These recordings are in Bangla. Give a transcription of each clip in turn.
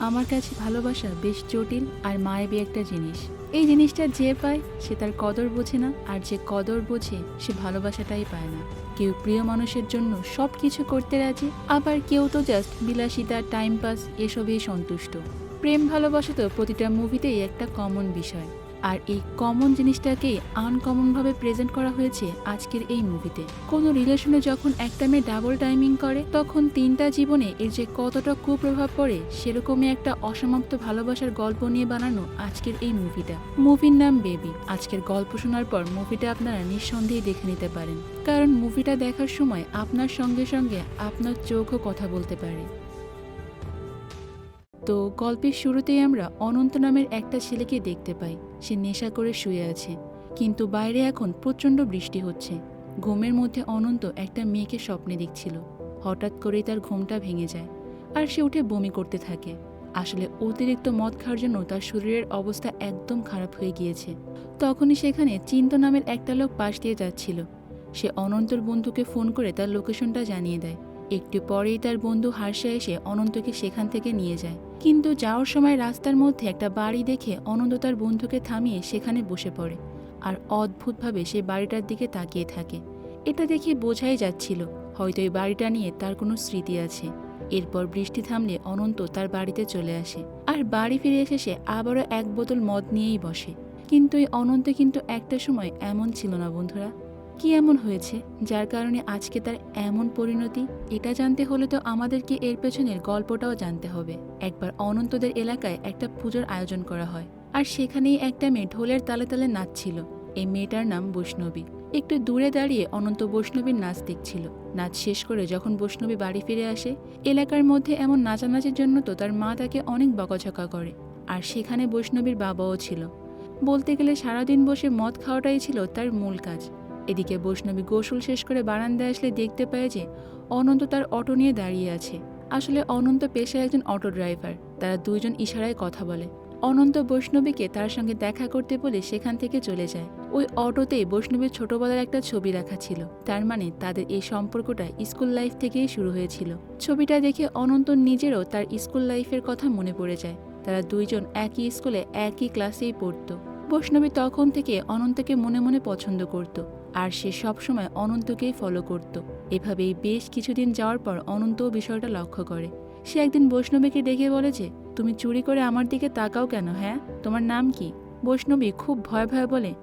আমার কাছে ভালোবাসা বেশ জটিল আর মায়াবী একটা জিনিস। এই জিনিসটা যে পায়, সে তার কদর বোঝে না, আর যে কদর বোঝে, সে ভালোবাসাটাই পায় না। কেউ প্রিয় মানুষের জন্য সব কিছু করতে রাজি, আবার কেউ তো জাস্ট বিলাসিতা টাইম পাস এসবেই সন্তুষ্ট। প্রেম ভালোবাসা তো প্রতিটা মুভিতেই একটা কমন বিষয়। আর এই কমন জিনিসটাকেই আনকমনভাবে প্রেজেন্ট করা হয়েছে আজকের এই মুভিতে কোনো রিলেশনে যখন একটা মেয়ে ডাবল টাইমিং করে, তখন তিনটা জীবনে এর যে কতটা কুপ্রভাব পড়ে, সেরকমই একটা অসমাপ্ত ভালোবাসার গল্প নিয়ে বানানো আজকের এই মুভিটা মুভির নাম বেবি আজকের গল্প শোনার পর মুভিটা আপনারা নিঃসন্দেহে দেখে নিতে পারেন। কারণ মুভিটা দেখার সময় আপনার সঙ্গে সঙ্গে আপনার চোখও কথা বলতে পারে। তো গল্পের শুরুতেই আমরা অনন্ত নামের একটা ছেলেকে দেখতে পাই। সে নেশা করে শুয়ে আছে। কিন্তু বাইরে এখন প্রচণ্ড বৃষ্টি হচ্ছে। ঘুমের মধ্যে অনন্ত একটা মেয়েকে স্বপ্নে দেখছিল। হঠাৎ করেই তার ঘুমটা ভেঙে যায় আর সে উঠে বমি করতে থাকে। আসলে অতিরিক্ত মদ খাওয়ার জন্য তার শরীরের অবস্থা একদম খারাপ হয়ে গিয়েছে। তখনই সেখানে চিন্ত নামের একটা লোক পাশ দিয়ে যাচ্ছিল। সে অনন্তর বন্ধুকে ফোন করে তার লোকেশনটা জানিয়ে দেয়। একটু পরেই তার বন্ধু হার্ষা এসে অনন্তকে সেখান থেকে নিয়ে যায়। কিন্তু যাওয়ার সময় রাস্তার মধ্যে একটা বাড়ি দেখে অনন্ত তার বন্ধুকে থামিয়ে সেখানে বসে পড়ে আর অদ্ভুতভাবে সে বাড়িটার দিকে তাকিয়ে থাকে। এটা দেখে বোঝাই যাচ্ছিল, হয়তো এই বাড়িটা নিয়ে তার কোনো স্মৃতি আছে। এরপর বৃষ্টি থামলে অনন্ত তার বাড়িতে চলে আসে আর বাড়ি ফিরে এসে সে আবারও এক বোতল মদ নিয়েই বসে। কিন্তু এই অনন্ত কিন্তু একটা সময় এমন ছিল না বন্ধুরা। কি এমন হয়েছে যার কারণে আজকে তার এমন পরিণতি? এটা জানতে হলে তো আমাদেরকে এর পেছনের গল্পটাও জানতে হবে। একবার অনন্তদের এলাকায় একটা পুজোর আয়োজন করা হয় আর সেখানেই একটা মেয়ে ঢোলের তালে তালে নাচছিল। এই মেয়েটার নাম বৈষ্ণবী। একটু দূরে দাঁড়িয়ে অনন্ত বৈষ্ণবীর নাচ দেখছিল নাচ শেষ করে যখন বৈষ্ণবী বাড়ি ফিরে আসে, এলাকার মধ্যে এমন নাচানাচির জন্য তো তার মা তাকে অনেক বকাঝকা করে। আর সেখানে বৈষ্ণবীর বাবাও ছিল। বলতে গেলে সারাদিন বসে মদ খাওয়াটাই ছিল তার মূল কাজ। এদিকে বৈষ্ণবী গোসল শেষ করে বারান্দায় আসলে দেখতে পায় যে অনন্ত তার অটো নিয়ে দাঁড়িয়ে আছে। আসলে অনন্ত পেশায় একজন অটো ড্রাইভার, তারা দুইজন ইশারায় কথা বলে। অনন্ত বৈষ্ণবীকে তার সঙ্গে দেখা করতে বলে সেখান থেকে চলে যায়। ওই অটোতেই বৈষ্ণবীর ছোটবেলার একটা ছবি রাখা ছিল। তার মানে তাদের এই সম্পর্কটা স্কুল লাইফ থেকেই শুরু হয়েছিল। ছবিটা দেখে অনন্ত নিজেরও তার স্কুল লাইফের কথা মনে পড়ে যায়। তারা দুইজন একই স্কুলে একই ক্লাসেই পড়তো। বৈষ্ণবী তখন থেকে অনন্তকে মনে মনে পছন্দ করত। আর সে সবসময় অনন্তকেই ফলো করত। এভাবেই বেশ কিছুদিন যাওয়ার পর অনন্তও বিষয়টা লক্ষ্য করে। সে একদিন বৈষ্ণবীকে ডেকে বলে যে, তুমি চুরি করে আমার দিকে তাকাও কেন হ্যাঁ? তোমার নাম কি? বৈষ্ণবী খুব ভয় ভয় বলে,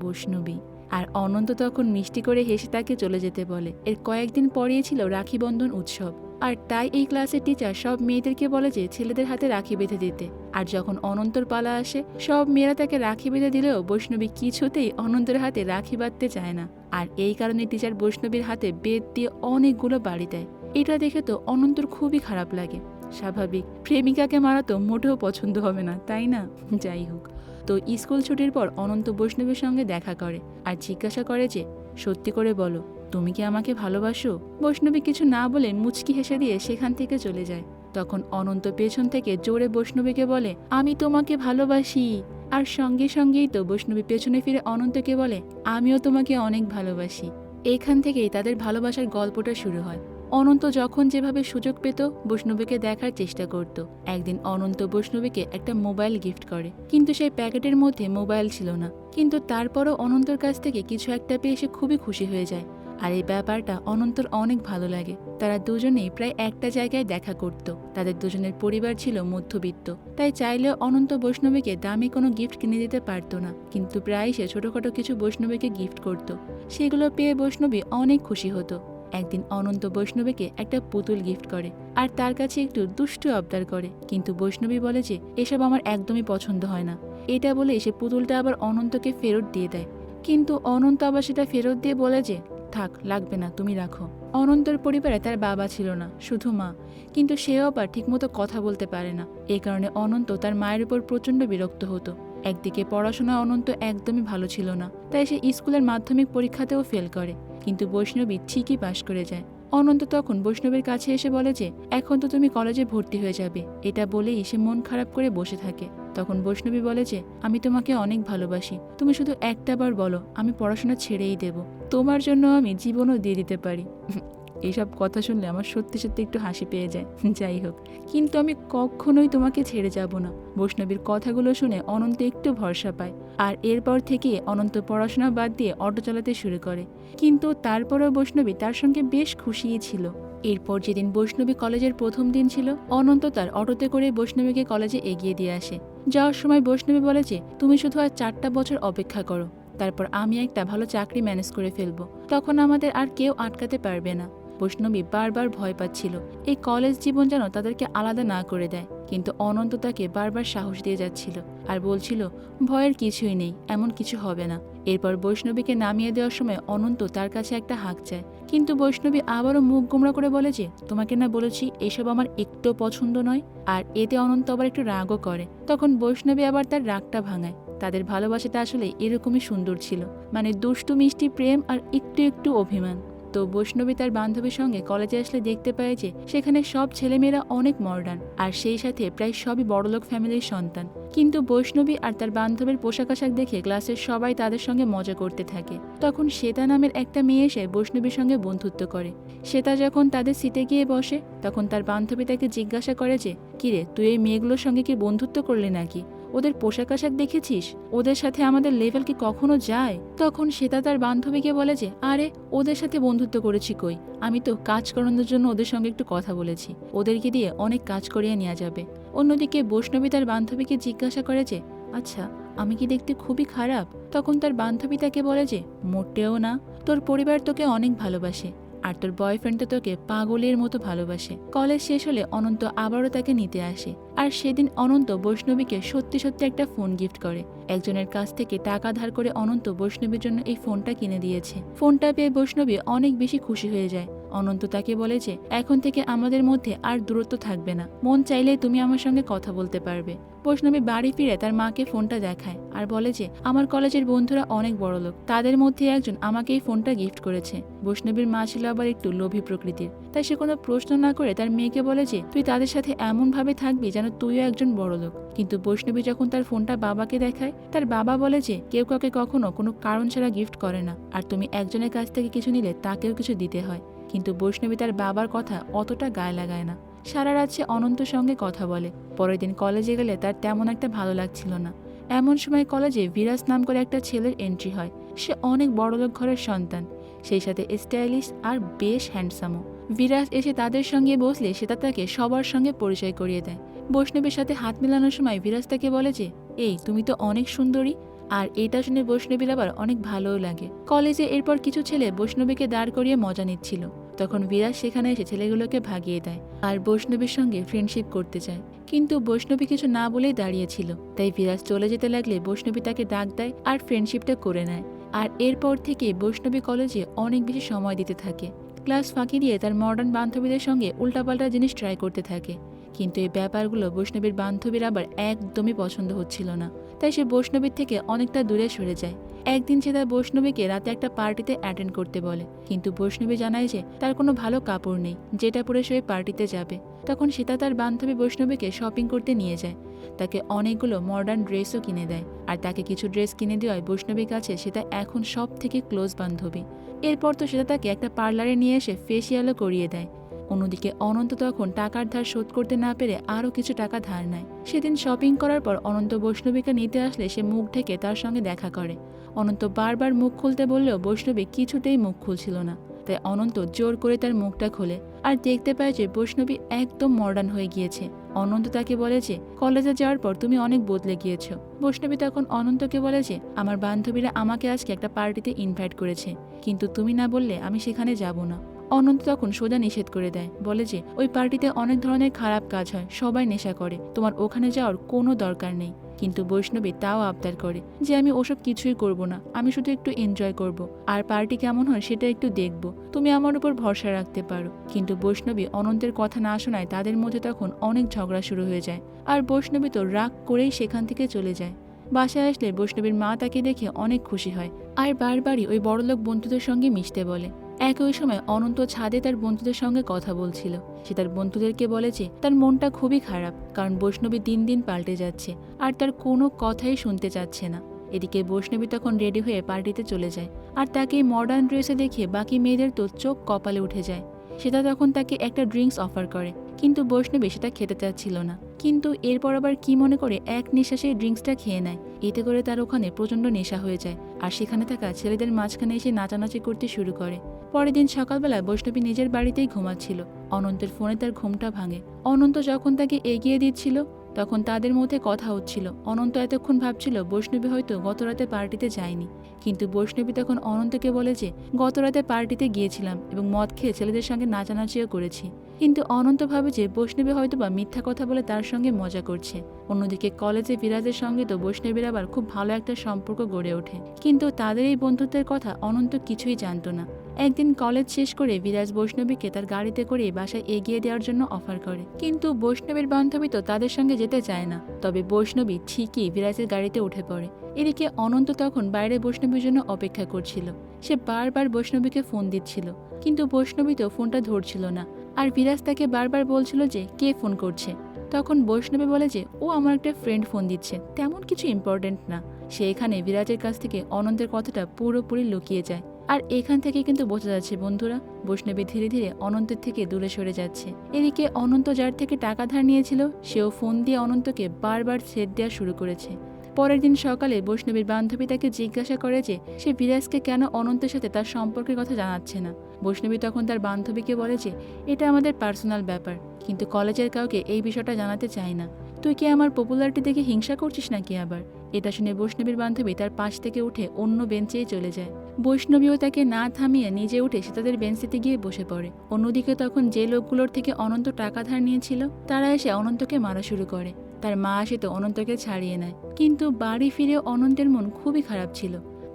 বৈষ্ণবী। আর অনন্ত তখন মিষ্টি করে হেসে তাকে চলে যেতে বলে। এর কয়েকদিন পরেই ছিল রাখি বন্ধন উৎসব। আর তাই এই ক্লাসের টিচার সব মেয়েদেরকে বলে যে, ছেলেদের হাতে রাখি বেঁধে দিতে। আর যখন অনন্তর পালা আসে, সব মেয়েরা তাকে রাখি বেঁধে দিলেও বৈষ্ণবী কিছুতেই অনন্তের হাতে রাখি বাঁধতে চায় না। আর এই কারণে টিচার বৈষ্ণবীর হাতে বেদ দিয়ে অনেকগুলো বাড়ি দেয়। এটা দেখে তো অনন্তর খুবই খারাপ লাগে। স্বাভাবিক, প্রেমিকাকে মারা তো মোটেও পছন্দ হবে না, তাই না? যাই হোক, তো স্কুল ছুটির পর অনন্ত বৈষ্ণবীর সঙ্গে দেখা করে আর জিজ্ঞাসা করে যে, সত্যি করে বলো, তুমি কি আমাকে ভালোবাসো? বৈষ্ণবী কিছু না বলে মুচকি হেসে দিয়ে সেখান থেকে চলে যায়। তখন অনন্ত পেছন থেকে জোরে বৈষ্ণবীকে বলে, আমি তোমাকে ভালোবাসি। আর সঙ্গে সঙ্গেই তো বৈষ্ণবী পেছনে ফিরে অনন্তকে বলে, আমিও তোমাকে অনেক ভালোবাসি। এখান থেকেই তাদের ভালোবাসার গল্পটা শুরু হয়। অনন্ত যখন যেভাবে সুযোগ পেত, বৈষ্ণবীকে দেখার চেষ্টা করত। একদিন অনন্ত বৈষ্ণবীকে একটা মোবাইল গিফট করে। কিন্তু সেই প্যাকেটের মধ্যে মোবাইল ছিল না। কিন্তু তারপরও অনন্তর কাছ থেকে কিছু একটা পেয়ে সে খুবই খুশি হয়ে যায়। আর এই ব্যাপারটা অনন্তর অনেক ভালো লাগে। তারা দুজনেই প্রায় একটা জায়গায় দেখা করত। তাদের দুজনের পরিবার ছিল মধ্যবিত্ত। তাই চাইলেও অনন্ত বৈষ্ণবীকে দামি কোনো গিফট কিনে দিতে পারতো না। কিন্তু প্রায় সে ছোটখাটো কিছু বৈষ্ণবীকে গিফট করত। সেগুলো পেয়ে বৈষ্ণবী অনেক খুশি হতো। একদিন অনন্ত বৈষ্ণবীকে একটা পুতুল গিফট করে আর তার কাছে একটু দুষ্টু আবদার করে। কিন্তু বৈষ্ণবী বলে যে, এসব আমার একদমই পছন্দ হয় না। এটা বলে সে পুতুলটা আবার অনন্তকে ফেরত দিয়ে দেয়। কিন্তু অনন্ত আবার সেটা ফেরত দিয়ে বলে যে থাক, লাগবে না, তুমি রাখো। অনন্তর পরিবারে তার বাবা ছিল না, শুধু মা। কিন্তু সেও আবার ঠিকমতো কথা বলতে পারে না। এই কারণে অনন্ত তার মায়ের উপর প্রচণ্ড বিরক্ত হতো। একদিকে পড়াশোনা অনন্ত একদমই ভালো ছিল না, তাই সে স্কুলের মাধ্যমিক পরীক্ষাতেও ফেল করে। কিন্তু বৈষ্ণবী ঠিকই পাশ করে যায়। অনন্ত তখন বৈষ্ণবের কাছে এসে বলে যে, এখন তো তুমি কলেজে ভর্তি হয়ে যাবে। এটা বলেই সে মন খারাপ করে বসে থাকে। তখন বৈষ্ণবী বলে যে, আমি তোমাকে অনেক ভালোবাসি। তুমি শুধু একটা বার বলো, আমি পড়াশোনা ছেড়েই দেব। তোমার জন্য আমি জীবনও দিয়ে দিতে পারি। এইসব কথা শুনলে আমার সত্যি সত্যি একটু হাসি পেয়ে যায়। যাই হোক, কিন্তু আমি কখনোই তোমাকে ছেড়ে যাব না। বৈষ্ণবীর কথাগুলো শুনে অনন্ত একটু ভরসা পায় আর এরপর থেকে অনন্ত পড়াশোনা বাদ দিয়ে অটো চালাতে শুরু করে। কিন্তু তারপরেও বৈষ্ণবী তার সঙ্গে বেশ খুশিই ছিল। এরপর যেদিন বৈষ্ণবী কলেজের প্রথম দিন ছিল, অনন্ত তার অটোতে করে বৈষ্ণবীকে কলেজে এগিয়ে দিয়ে আসে। যাওয়ার সময় বৈষ্ণবী বলে যে, তুমি শুধু আর চারটা বছর অপেক্ষা করো। তারপর আমি একটা ভালো চাকরি ম্যানেজ করে ফেলব। তখন আমাদের আর কেউ আটকাতে পারবে না। বৈষ্ণবী বারবার ভয় পাচ্ছিল। এই কলেজ জীবন যেন তাদেরকে আলাদা না করে দেয়, কিন্তু অনন্ত তাকে বারবার সাহস দিয়ে যাচ্ছিল আর বলছিল, ভয়ের কিছুই নেই, এমন কিছু হবে না। এরপর বৈষ্ণবীকে নামিয়ে দেওয়ার সময় অনন্ত তার কাছে একটা হাঁক চায়। কিন্তু বৈষ্ণবী আবারও মুখ গোমরা করে বলে যে, তোমাকে না বলেছি, এসব আমার একটু পছন্দ নয়। আর এতে অনন্ত আবার একটু রাগও করে। তখন বৈষ্ণবী আবার তার রাগটা ভাঙায়। তাদের ভালোবাসাটা আসলে এরকমই সুন্দর ছিল মানে দুষ্টু মিষ্টি প্রেম আর একটু একটু অভিমান। তো বৈষ্ণবী তার বান্ধবীর সঙ্গে কলেজে আসলে দেখতে পায় যে সেখানে সব ছেলেমেয়েরা অনেক মডার্ন আর সেই সাথে প্রায় সবই বড়লোক ফ্যামিলির সন্তান। কিন্তু বৈষ্ণবী আর তার বান্ধবীর পোশাক আশাক দেখে ক্লাসের সবাই তাদের সঙ্গে মজা করতে থাকে। তখন শ্বেতা নামের একটা মেয়ে এসে বৈষ্ণবীর সঙ্গে বন্ধুত্ব করে। শ্বেতা যখন তাদের সিটে গিয়ে বসে, তখন তার বান্ধবী তাকে জিজ্ঞাসা করে যে, কিরে, তুই এই মেয়েগুলোর সঙ্গে কি বন্ধুত্ব করলি নাকি? ওদের পোশাক আশাক দেখেছিস? ওদের সাথে আমাদের লেভেল কি কখনো যায়? তখন শ্বেতা তার বান্ধবীকে বলে যে, আরে, ওদের সাথে বন্ধুত্ব করেছি কই? আমি তো কাজ করানোর জন্য ওদের সঙ্গে একটু কথা বলেছি। ওদেরকে দিয়ে অনেক কাজ করিয়ে নেওয়া যাবে। অন্যদিকে বৈষ্ণবী তার বান্ধবীকে জিজ্ঞাসা করে যে আচ্ছা আমি কি দেখতে খুবই খারাপ? তখন তার বান্ধবী তাকে বলে যে, মোটেও না। তোর পরিবার তোকে অনেক ভালোবাসে। আর তোর বয়ফ্রেন্ড তো তোকে পাগলের মতো ভালোবাসে। কলেজ শেষ হলে অনন্ত আবারও তাকে নিতে আসে। আর সেদিন অনন্ত বৈষ্ণবীকে সত্যি সত্যি একটা ফোন গিফট করে। একজনের কাছ থেকে টাকা ধার করে অনন্ত বৈষ্ণবীর জন্য এই ফোনটা কিনে দিয়েছে। ফোনটা পেয়ে বৈষ্ণবী অনেক বেশি খুশি হয়ে যায়। অনন্ত তাকে বলে যে, এখন থেকে আমাদের মধ্যে আর দূরত্ব থাকবে না। মন চাইলে তুমি আমার সঙ্গে কথা বলতে পারবে। বৈষ্ণবী বাড়ি ফিরে তার মাকে ফোনটা দেখায় আর বলে যে, আমার কলেজের বন্ধুরা অনেক বড় লোক তাদের মধ্যে একজন আমাকে এই ফোনটা গিফট করেছে। বৈষ্ণবীর মা ছিল আবার একটু লোভী প্রকৃতির। তাই সে কোনো প্রশ্ন না করে তার মেয়েকে বলে যে, তুই তাদের সাথে এমন ভাবে থাকবি যেন তুইও একজন বড় লোক কিন্তু বৈষ্ণবী যখন তার ফোনটা বাবাকে দেখায়, তার বাবা বলে যে, কেউ কাউকে কখনো কোনো কারণ ছাড়া গিফট করে না। আর তুমি একজনের কাছ থেকে কিছু নিলে তাকেও কিছু দিতে হয়। কিন্তু বৈষ্ণবী তার বাবার কথা অতটা গায়ে লাগায় না। সারা রাত সে অনন্তর সঙ্গে কথা বলে। পরের দিন কলেজে গেলে তার তেমন একটা ভালো লাগছিল না। এমন সময় কলেজে বিরাজ নাম করে একটা ছেলের এন্ট্রি হয়। সে অনেক বড়লোক ঘরের সন্তান। সেই সাথে স্টাইলিশ আর বেশ হ্যান্ডসামও বিরাজ এসে তাদের সঙ্গে বসলে সেটা তাকে সবার সঙ্গে পরিচয় করিয়ে দেয়। বৈষ্ণবীর সাথে হাত মেলানোর সময় বিরাজ তাকে বলে যে, এই, তুমি তো অনেক সুন্দরী। আর এটা শুনে বৈষ্ণবীর আবার অনেক ভালোও লাগে। কলেজে এরপর কিছু ছেলে বৈষ্ণবীকে দাঁড় করিয়ে মজা নিচ্ছিল। তখন বিরাজ সেখানে এসে ছেলেগুলোকে ভাগিয়ে দেয় আর বৈষ্ণবীর সঙ্গে ফ্রেন্ডশিপ করতে চায় কিন্তু বৈষ্ণবী কিছু না বলেই দাঁড়িয়েছিল তাই বিরাজ চলে যেতে লাগলে বৈষ্ণবী তাকে ডাক দেয় আর ফ্রেন্ডশিপটা করে নেয়। আর এরপর থেকে বৈষ্ণবী কলেজে অনেক বেশি সময় দিতে থাকে। ক্লাস ফাঁকি দিয়ে তার মডার্ন বান্ধবীদের সঙ্গে উল্টাপাল্টা জিনিস ট্রাই করতে থাকে। কিন্তু এই ব্যাপারগুলো বৈষ্ণবীর বান্ধবীর আবার একদমই পছন্দ হচ্ছিল না। তাই সে বৈষ্ণবীর থেকে অনেকটা দূরে সরে যায়। একদিন সে তার বৈষ্ণবীকে রাতে একটা পার্টিতে অ্যাটেন্ড করতে বলে। কিন্তু বৈষ্ণবী জানায় যে, তার কোনো ভালো কাপড় নেই, যেটা পরে সে পার্টিতে যাবে। তখন সীতা তার বান্ধবী বৈষ্ণবীকে শপিং করতে নিয়ে যায়। তাকে অনেকগুলো মডার্ন ড্রেসও কিনে দেয়, আর তাকে কিছু ড্রেস কিনে দেওয়ায় বৈষ্ণবীর কাছে সেটা এখন সব থেকে ক্লোজ বান্ধবী। এরপর তো সেটা তাকে একটা পার্লারে নিয়ে এসে ফেসিয়ালও করিয়ে দেয়। অন্যদিকে অনন্ত তখন টাকার ধার শোধ করতে না পেরে আরও কিছু টাকা ধার নেয়। সেদিন শপিং করার পর অনন্ত বৈষ্ণবীকে নিতে আসলে সে মুখ ঢেকে তার সঙ্গে দেখা করে। অনন্ত বারবার মুখ খুলতে বললেও বৈষ্ণবী কিছুতেই মুখ খুলছিল না। তাই অনন্ত জোর করে তার মুখটা খোলে আর দেখতে পায় যে বৈষ্ণবী একদম মডার্ন হয়ে গিয়েছে। অনন্ত তাকে বলে যে, কলেজে যাওয়ার পর তুমি অনেক বদলে গিয়েছো। বৈষ্ণবী তখন অনন্তকে বলে যে, আমার বান্ধবীরা আমাকে আজকে একটা পার্টিতে ইনভাইট করেছে, কিন্তু তুমি না বললে আমি সেখানে যাব না। অনন্ত তখন সোজা নিষেধ করে দেয়, বলে যে, ওই পার্টিতে অনেক ধরনের খারাপ কাজ হয়, সবাই নেশা করে, তোমার ওখানে যাওয়ার কোনো দরকার নেই। কিন্তু বৈষ্ণবী তাও আবদার করে যে আমি ওসব কিছুই করব না, আমি শুধু একটু এনজয় করব। আর পার্টি কেমন হয় সেটা একটু দেখব। তুমি আমার উপর ভরসা রাখতে পারো। কিন্তু বৈষ্ণবী অনন্তের কথা না শোনায় তাদের মধ্যে তখন অনেক ঝগড়া শুরু হয়ে যায়। আর বৈষ্ণবী তো রাগ করেই সেখান থেকে চলে যায়। বাসায় আসলে বৈষ্ণবীর মা তাকে দেখে অনেক খুশি হয়। আর বারবারই ওই বড়লোক বন্ধুদের সঙ্গে মিশতে বলে। একই সময় অনন্ত ছাদে তার বন্ধুদের সঙ্গে কথা বলছিল। সে তার বন্ধুদেরকে বলে যে, তার মনটা খুবই খারাপ, কারণ বৈষ্ণবী দিন দিন পাল্টে যাচ্ছে, আর তার কোনো কথাই শুনতে চাচ্ছে না। এদিকে বৈষ্ণবী তখন রেডি হয়ে পার্টিতে চলে যায়, আর তাকে মডার্ন ড্রেসে দেখে বাকি মেয়েদের তো চোখ কপালে উঠে যায়। সেটা তখন তাকে একটা ড্রিঙ্কস অফার করে, কিন্তু বৈষ্ণবী সেটা খেতে চাচ্ছিল না। কিন্তু এরপর আবার কি মনে করে এক নেশা নিঃশ্বাসে ড্রিঙ্কসটা খেয়ে নেয়। এতে করে তার ওখানে প্রচণ্ড নেশা হয়ে যায়। আর সেখানে থাকা ছেলেদের মাঝখানে এসে নাচানাচি করতে শুরু করে। পরের দিন সকালবেলা বৈষ্ণবী নিজের বাড়িতেই ঘুমাচ্ছিল। অনন্তের ফোনে তার ঘুমটা ভাঙে। অনন্ত যখন তাকে এগিয়ে দিচ্ছিল তখন তাদের মধ্যে কথা হচ্ছিল। অনন্ত এতক্ষণ ভাবছিল, বৈষ্ণবী হয়তো গতরাতে পার্টিতে যায়নি। কিন্তু বৈষ্ণবী তখন অনন্তকে বলে যে, গতরাতে পার্টিতে গিয়েছিলাম এবং মদ খেয়ে ছেলেদের সঙ্গে নাচানাচিও করেছি। কিন্তু অনন্ত ভাবে যে, বৈষ্ণবী হয়তো বা মিথ্যা কথা বলে তার সঙ্গে মজা করছে। অন্যদিকে কলেজে বিরাজের সঙ্গে তো বৈষ্ণবীর আবার খুব ভালো একটা সম্পর্ক গড়ে ওঠে। কিন্তু তাদের এই বন্ধুত্বের কথা অনন্ত কিছুই জানত না। একদিন কলেজ শেষ করে বিরাজ বৈষ্ণবীকে তার গাড়িতে করে বাসায় এগিয়ে দেওয়ার জন্য অফার করে। কিন্তু বৈষ্ণবীর বান্ধবী তো তাদের সঙ্গে যেতে চায় না। তবে বৈষ্ণবী ঠিকই বিরাজের গাড়িতে উঠে পড়ে। এদিকে অনন্ত তখন বাইরে বৈষ্ণবীর জন্য অপেক্ষা করছিল। সে বারবার বৈষ্ণবীকে ফোন দিচ্ছিল। কিন্তু বৈষ্ণবী তো ফোনটা ধরছিল না। আর বিরাজ তাকে বারবার বলছিল যে কে ফোন করছে। তখন বৈষ্ণবী বলে যে, ও আমার একটা ফ্রেন্ড ফোন দিচ্ছে। তেমন কিছু ইম্পর্টেন্ট না। সে এখানে বিরাজের কাছ থেকে অনন্তের কথাটা পুরোপুরি লুকিয়ে যায়। আর এখান থেকে কিন্তু বোঝা যাচ্ছে, বন্ধুরা, বৈষ্ণবী ধীরে ধীরে অনন্তের থেকে দূরে সরে যাচ্ছে। এদিকে অনন্ত যার থেকে টাকা ধার নিয়েছিল, সেও ফোন দিয়ে অনন্তকে বারবার সেট দেওয়া শুরু করেছে। পরের দিন সকালে বৈষ্ণবীর বান্ধবী তাকে জিজ্ঞাসা করে যে সে বিরাজকে কেন অনন্তের সাথে তার সম্পর্কের কথা জানাচ্ছে না। বৈষ্ণবী তখন তার বান্ধবীকে বলে যে, এটা আমাদের পার্সোনাল ব্যাপার, কিন্তু কলেজের কাউকে এই বিষয়টা জানাতে চায় না। তুই কি আমার পপুলারিটি দেখে হিংসা করছিস নাকি আবার? এটা শুনে বৈষ্ণবীর বান্ধবী তার পাশ থেকে উঠে অন্য বেঞ্চেই চলে যায়। বৈষ্ণবীও তাকে না থামিয়ে নিজে উঠে সে তাদের বেঞ্চিতে গিয়ে বসে পড়ে। অন্যদিকে তখন যে লোকগুলোর থেকে অনন্ত টাকা ধার নিয়েছিল, তারা এসে অনন্তকে মারা শুরু করে। তার মা আসে তো অনন্তকে ছাড়িয়ে নেয়। কিন্তু বাড়ি ফিরে অনন্তের মন খুবই খারাপ ছিল।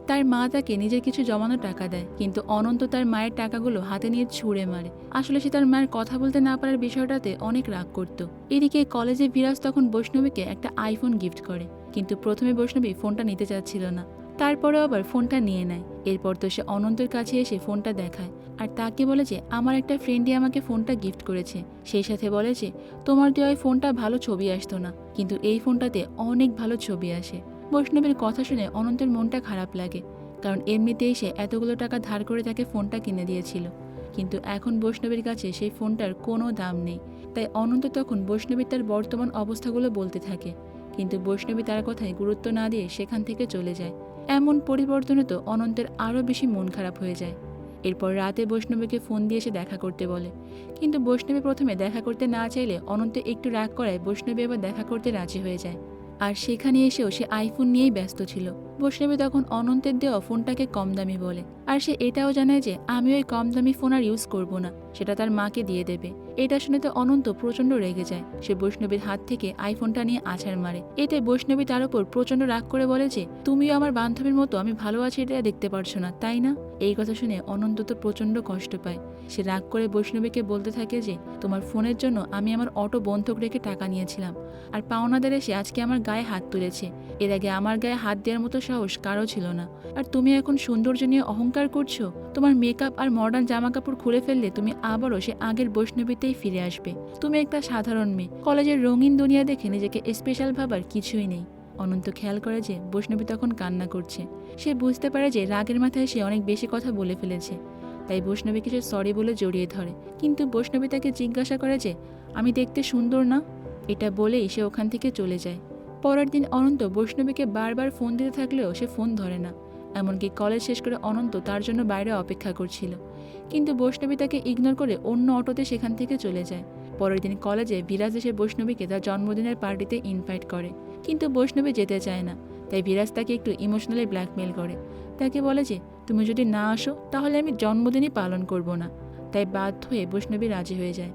তার মা তাকে নিজের কিছু জমানো টাকা দেয়, কিন্তু অনন্ত তার মায়ের টাকাগুলো হাতে নিয়ে ছুঁড়ে মারে। আসলে সে তার মায়ের কথা বলতে না পারার বিষয়টাতে অনেক রাগ করত। এদিকে কলেজে বিরাজ তখন বৈষ্ণবীকে একটা আইফোন গিফট করে, কিন্তু প্রথমে বৈষ্ণবী ফোনটা নিতে চাচ্ছিল না। তারপরেও আবার ফোনটা নিয়ে নেয়। এরপর তো সে অনন্তের কাছে এসে ফোনটা দেখায়। আর তাকে বলে যে, আমার একটা ফ্রেন্ডই আমাকে ফোনটা গিফট করেছে। সেই সাথে বলে যে, তোমার দেওয়া ওই ফোনটা ভালো ছবি আসতো না, কিন্তু এই ফোনটাতে অনেক ভালো ছবি আসে। বৈষ্ণবের কথা শুনে অনন্তের মনটা খারাপ লাগে, কারণ এমনিতেই সে এতগুলো টাকা ধার করে তাকে ফোনটা কিনে দিয়েছিল। কিন্তু এখন বৈষ্ণবের কাছে সেই ফোনটার কোনো দাম নেই। তাই অনন্ত তখন বৈষ্ণবীর তার বর্তমান অবস্থাগুলো বলতে থাকে। কিন্তু বৈষ্ণবী তার কথায় গুরুত্ব না দিয়ে সেখান থেকে চলে যায়। এমন পরিবর্তনে তো অনন্তের আরও বেশি মন খারাপ হয়ে যায়। এরপর রাতে বৈষ্ণবীকে ফোন দিয়ে এসে দেখা করতে বলে। কিন্তু বৈষ্ণবী প্রথমে দেখা করতে না চাইলে অনন্ত একটু রাগ করায় বৈষ্ণবী আবার দেখা করতে রাজি হয়ে যায়। আর সেখানে এসেও সে আইফোন নিয়েই ব্যস্ত ছিল। বৈষ্ণবী তখন অনন্তের দেওয়া ফোনটাকে কম দামি বলে, আর সে এটাও জানায় যে, আমি ওই কম দামি ফোন আর ইউজ করব না, সেটা তার মাকে দিয়ে দেবে। এটা শুনে তো অনন্ত প্রচণ্ড রেগে যায়। সে বৈষ্ণবীর হাত থেকে আইফোনটা নিয়ে আছাড় মারে। এতে বৈষ্ণবী তার উপর প্রচণ্ড রাগ করে বলে যে, তুমিও আমার বান্ধবীর মতো আমি ভালো আছি এটা দেখতে পারছ না, তাই না? এই কথা শুনে অনন্ত তো প্রচণ্ড কষ্ট পায়। সে রাগ করে বৈষ্ণবীকে বলতে থাকে যে, তোমার ফোনের জন্য আমি আমার অটো বন্ধক রেখে টাকা নিয়েছিলাম, আর পাওনাদের এসে আজকে আমার গায়ে হাত তুলেছে। এর আগে আমার গায়ে হাত দেওয়ার মতো সাহস কারও ছিল না। আর তুমি এখন সৌন্দর্য নিয়ে অহংকার করছ? তোমার মেকআপ আর মডার্ন জামা কাপড় খুলে ফেললে তুমি আবারও সে আগের বৈষ্ণবীতেই ফিরে আসবে। তুমি একটা সাধারণ মেয়ে। কলেজের রঙিন দুনিয়া দেখে নিজেকে স্পেশাল ভাবার কিছুই নেই। অনন্ত খেয়াল করে যে বৈষ্ণবী তখন কান্না করছে। সে বুঝতে পারে যে রাগের মাথায় সে অনেক বেশি কথা বলে ফেলেছে। তাই বৈষ্ণবীকে সে সরি বলে জড়িয়ে ধরে। কিন্তু বৈষ্ণবী তাকে জিজ্ঞাসা করে যে, আমি দেখতে সুন্দর না? এটা বলেই সে ওখান থেকে চলে যায়। পরের দিন অনন্ত বৈষ্ণবীকে বারবার ফোন দিতে থাকলেও সে ফোন ধরে না। এমনকি কলেজ শেষ করে অনন্ত তার জন্য বাইরে অপেক্ষা করছিল। কিন্তু বৈষ্ণবী তাকে ইগনোর করে অন্য অটোতে সেখান থেকে চলে যায়। পরের দিন কলেজে বিরাজ এসে বৈষ্ণবীকে তার জন্মদিনের পার্টিতে ইনভাইট করে। কিন্তু বৈষ্ণবী যেতে চায় না। তাই বিরাজ তাকে একটু ইমোশনালি ব্ল্যাকমেল করে। তাকে বলে যে, তুমি যদি না আসো, তাহলে আমি জন্মদিনই পালন করব না। তাই বাধ্য হয়ে বৈষ্ণবী রাজি হয়ে যায়।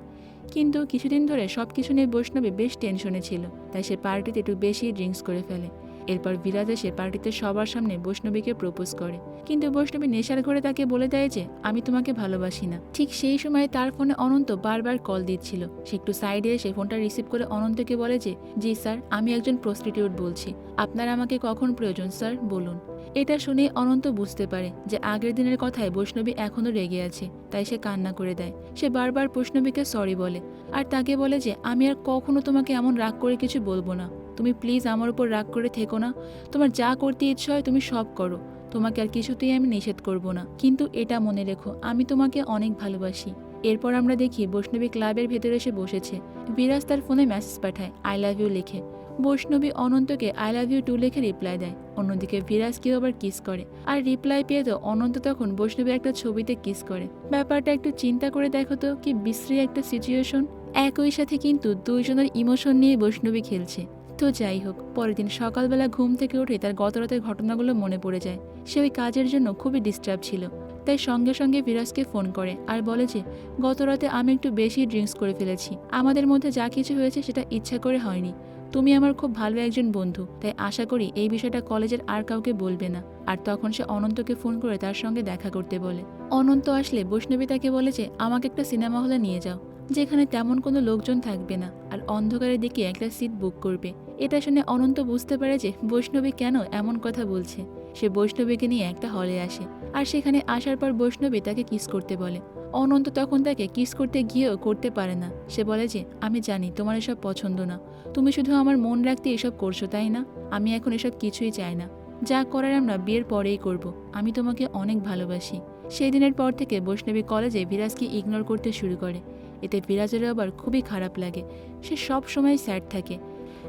কিন্তু কিছুদিন ধরে সব কিছু নিয়ে বৈষ্ণবী বেশ টেনশনে ছিল, তাই সে পার্টিতে একটু বেশি ড্রিঙ্কস করে ফেলে। এরপর বিরাজ এসে পার্টিতে সবার সামনে বৈষ্ণবীকে প্রপোজ করে। কিন্তু বৈষ্ণবী নেশার ঘরে তাকে বলে দেয় যে, আমি তোমাকে ভালোবাসি না। ঠিক সেই সময় তার ফোনে অনন্ত বারবার কল দিচ্ছিল। সে একটু সাইডে এসে ফোনটা রিসিভ করে অনন্তকে বলে যে, জি স্যার আমি একজন প্রস্টিটিউট বলছি। আপনার আমাকে কখন প্রয়োজন স্যার বলুন। এটা শুনে অনন্ত বুঝতে পারে যে আগের দিনের কথায় বৈষ্ণবী এখনও রেগে আছে, তাই সে কান্না করে দেয়। সে বারবার বৈষ্ণবীকে সরি বলে, আর তাকে বলে যে, আমি আর কখনো তোমাকে এমন রাগ করে কিছু বলব না। তুমি প্লিজ আমার উপর রাগ করে থেকো না। তোমার যা করতে ইচ্ছা হয় তুমি সব করো। তোমাকে আর কিছুতেই আমি নিষেধ করব না। কিন্তু এটা মনে রেখো, আমি তোমাকে অনেক ভালোবাসি। এরপর আমরা দেখি বৈষ্ণবী ক্লাবের ভেতরে এসে বসেছে। বিরাজ তার ফোনে মেসেজ পাঠায় আই লাভ ইউ লিখে। বৈষ্ণবী অনন্তকে আই লাভ ইউ টু লিখে রিপ্লাই দেয়। অন্যদিকে বিরাজ কেউ আবার কিস করে। আর রিপ্লাই পেয়ে তো অনন্ত তখন বৈষ্ণবী একটা ছবিতে কিস করে। ব্যাপারটা একটু চিন্তা করে দেখো তো, কি বিশ্রী একটা সিচুয়েশন একই সাথে কিন্তু দুইজনের ইমোশন নিয়ে বৈষ্ণবী খেলছে। তো যাই হোক, পরের দিন সকালবেলা ঘুম থেকে উঠে তার গত রাতের ঘটনাগুলো মনে পড়ে যায়। সে ওই কাজের জন্য খুবই ডিস্টার্ব ছিল। তাই সঙ্গে সঙ্গে বিরাজকে ফোন করে আর বলে যে গত রাতে আমি একটু বেশি ড্রিঙ্কস করে ফেলেছি। আমাদের মধ্যে যা কিছু হয়েছে সেটা ইচ্ছা করে হয়নি। তুমি আমার খুব ভালো একজন বন্ধু, তাই আশা করি এই বিষয়টা কলেজের আর কাউকে বলবে না। আর তখন সে অনন্তকে ফোন করে তার সঙ্গে দেখা করতে বলে। অনন্ত আসলে বৈষ্ণবী তাকে বলে যে, আমাকে একটা সিনেমা হলে নিয়ে যাও। যেখানে তেমন কোনো লোকজন থাকবে না, আর অন্ধকারের দিকে একটা সিট বুক করবে। এটা শুনে অনন্ত বুঝতে পারে যে বৈষ্ণবী কেন এমন কথা বলছে। সে বৈষ্ণবীকে নিয়ে একটা হলে আসে, আর সেখানে আসার পর বৈষ্ণবী তাকে কিস করতে বলে। অনন্ত তখন তাকে কিস করতে গিয়েও করতে পারে না। সে বলে যে, আমি জানি তোমার এসব পছন্দ না। তুমি শুধু আমার মন রাখতে এসব করছ, তাই না? আমি এখন এসব কিছুই চাই না। যা করার আমরা বিয়ের পরেই করব। আমি তোমাকে অনেক ভালোবাসি। সেই দিনের পর থেকে বৈষ্ণবী কলেজে বিরাজকে ইগনোর করতে শুরু করে। এতে বিরাজেরও আবার খুবই খারাপ লাগে। সে সব সময় স্যাড থাকে।